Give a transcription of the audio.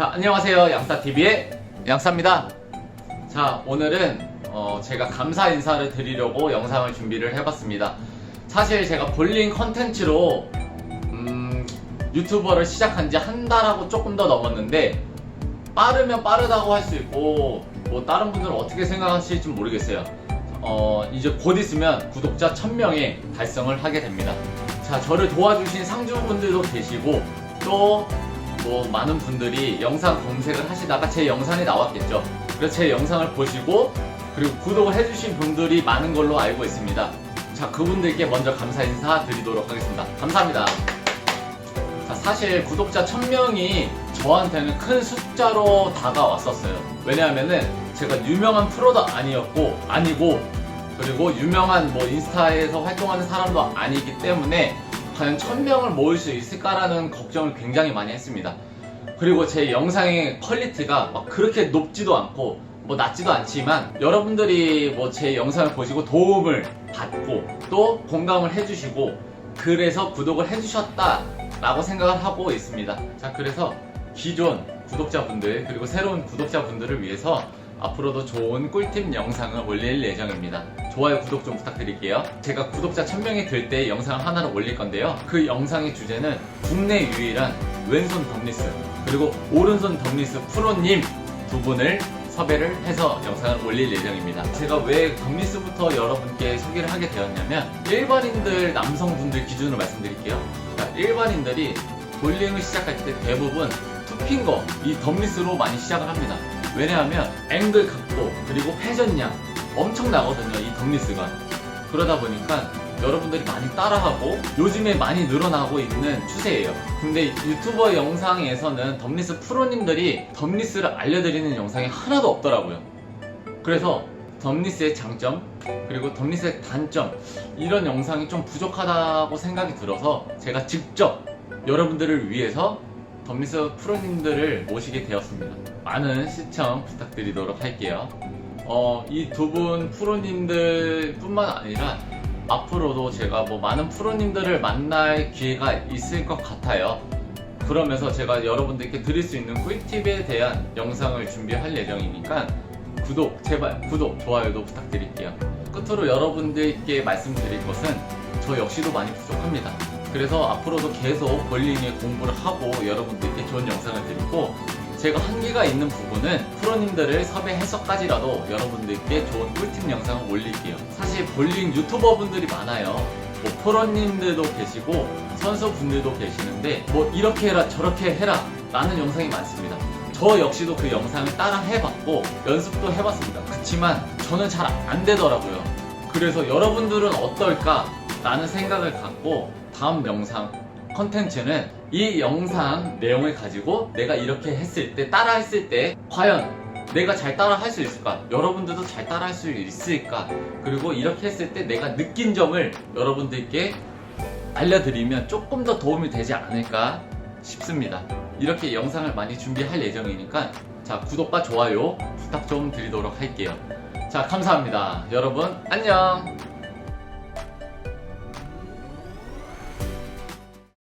자, 안녕하세요. 양사TV의 양사입니다. 자, 오늘은 어, 제가 감사 인사를 드리려고 영상을 준비를 해봤습니다. 사실 제가 볼링 컨텐츠로 음, 유튜버를 시작한 지 한 달하고 조금 더 넘었는데 빠르면 빠르다고 할 수 있고 뭐 다른 분들은 어떻게 생각하실지 모르겠어요. 어, 이제 곧 있으면 구독자 1000명에 달성을 하게 됩니다. 자, 저를 도와주신 상주분들도 계시고 또 뭐 많은 분들이 영상 검색을 하시다가 제 영상이 나왔겠죠. 그래서 제 영상을 보시고 그리고 구독을 해주신 분들이 많은 걸로 알고 있습니다. 자, 그분들께 먼저 감사 인사 드리도록 하겠습니다. 감사합니다. 자, 사실 구독자 1000명이 저한테는 큰 숫자로 다가왔었어요. 왜냐하면은 제가 유명한 프로도 아니었고, 아니고, 그리고 유명한 뭐 인스타에서 활동하는 사람도 아니기 때문에 과연 1000명을 모을 수 있을까라는 걱정을 굉장히 많이 했습니다. 그리고 제 영상의 퀄리티가 막 그렇게 높지도 않고 뭐 낮지도 않지만 여러분들이 뭐 제 영상을 보시고 도움을 받고 또 공감을 해주시고 그래서 구독을 해주셨다라고 생각을 하고 있습니다. 자 그래서 기존 구독자분들 그리고 새로운 구독자분들을 위해서 앞으로도 좋은 꿀팁 영상을 올릴 예정입니다. 좋아요, 구독 좀 부탁드릴게요. 제가 구독자 1000명이 될 때 영상을 하나를 올릴 건데요. 그 영상의 주제는 국내 유일한 왼손 덤리스 그리고 오른손 덤리스 프로님 두 분을 섭외를 해서 영상을 올릴 예정입니다. 제가 왜 덤리스부터 여러분께 소개를 하게 되었냐면 일반인들 남성분들 기준으로 말씀드릴게요. 그러니까 일반인들이 볼링을 시작할 때 대부분 투핑거 이 덤리스로 많이 시작을 합니다. 왜냐하면 앵글 각도 그리고 회전량 엄청 나거든요 이 덤리스가. 그러다 보니까 여러분들이 많이 따라하고 요즘에 많이 늘어나고 있는 추세예요. 근데 유튜버 영상에서는 덤리스 프로님들이 덤리스를 알려드리는 영상이 하나도 없더라고요. 그래서 덤리스의 장점 그리고 덤리스의 단점 이런 영상이 좀 부족하다고 생각이 들어서 제가 직접 여러분들을 위해서 덤리스 프로님들을 모시게 되었습니다. 많은 시청 부탁드리도록 할게요. 어, 이 두 분 프로님들 뿐만 아니라 앞으로도 제가 뭐 많은 프로님들을 만날 기회가 있을 것 같아요. 그러면서 제가 여러분들께 드릴 수 있는 꿀팁에 대한 영상을 준비할 예정이니까 구독, 제발 구독, 좋아요도 부탁드릴게요. 끝으로 여러분들께 말씀드릴 것은 저 역시도 많이 부족합니다. 그래서 앞으로도 계속 볼링에 공부를 하고 여러분들께 좋은 영상을 드리고 제가 한계가 있는 부분은 프로님들을 섭외해서까지라도 여러분들께 좋은 꿀팁 영상을 올릴게요. 사실 볼링 유튜버분들이 많아요. 뭐 프로님들도 계시고 선수분들도 계시는데 뭐 이렇게 해라 저렇게 해라 라는 영상이 많습니다. 저 역시도 그 영상을 따라 해봤고 연습도 해봤습니다. 그렇지만 저는 잘 안 되더라고요. 그래서 여러분들은 어떨까 라는 생각을 갖고 다음 영상 컨텐츠는 이 영상 내용을 가지고 내가 이렇게 했을 때 따라 했을 때 과연 내가 잘 따라 할 수 있을까? 여러분들도 잘 따라 할 수 있을까? 그리고 이렇게 했을 때 내가 느낀 점을 여러분들께 알려드리면 조금 더 도움이 되지 않을까 싶습니다. 이렇게 영상을 많이 준비할 예정이니까 자 구독과 좋아요 부탁 좀 드리도록 할게요. 자 감사합니다. 여러분 안녕.